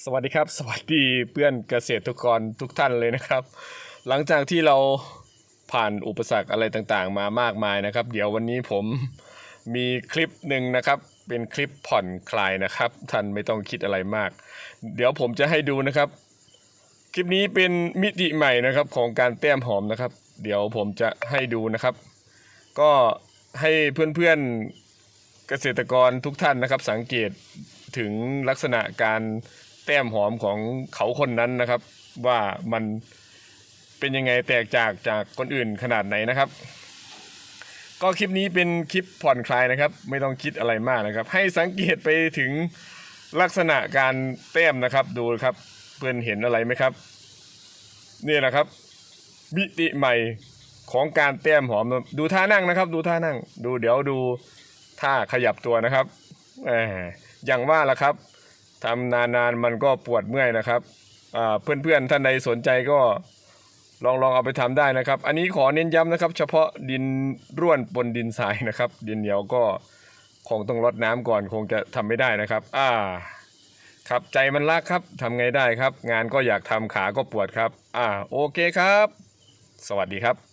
สวัสดีครับ สวัสดีเพื่อนเกษตรกรทุกท่านเลยนะครับ หลังจากที่เราผ่านอุปสรรคอะไรต่างๆ มามากมายนะครับ เดี๋ยววันนี้ผมมีคลิปหนึ่งนะครับ เป็นคลิปผ่อนคลายนะครับ ท่านไม่ต้องคิดอะไรมาก เดี๋ยวผมจะให้ดูนะครับ คลิปนี้เป็นมิติใหม่นะครับของการแต้มหอมนะครับ เดี๋ยวผมจะให้ดูนะครับ ก็ให้เพื่อนๆเกษตรกรทุกท่านนะครับ สังเกตถึงลักษณะการ แต้มหอมของเขาคนนั้นนะครับ ว่ามันเป็นยังไงแตกจากจากคนอื่นขนาดไหนนะครับ ก็คลิปนี้เป็นคลิปผ่อนคลายนะครับ ไม่ต้องคิดอะไรมากนะครับ ให้สังเกตไปถึงลักษณะการแต้มนะครับดูครับ เพื่อนเห็นอะไรไหมครับนี่แหละครับมิติใหม่ของการแต้มหอมดูท่านั่งนะครับ ดูท่านั่ง ดูเดี๋ยวดูท่าขยับตัวนะครับอย่างว่าละครับ ทำนานๆมันก็ปวดเมื่อยนะครับอ่าเพื่อนๆท่านใดสนใจก็ลองลองเอาไปทำได้นะครับ อันนี้ขอเน้นย้ำนะครับ เฉพาะดินร่วนบนดินทรายนะครับ ดินเหนียวก็คงต้องรดน้ำก่อนคงจะทำไม่ได้นะครับ อ่า ครับใจมันรักครับทำไงได้ครับ งานก็อยากทำขาก็ปวดครับ อ่า โอเคครับ สวัสดีครับ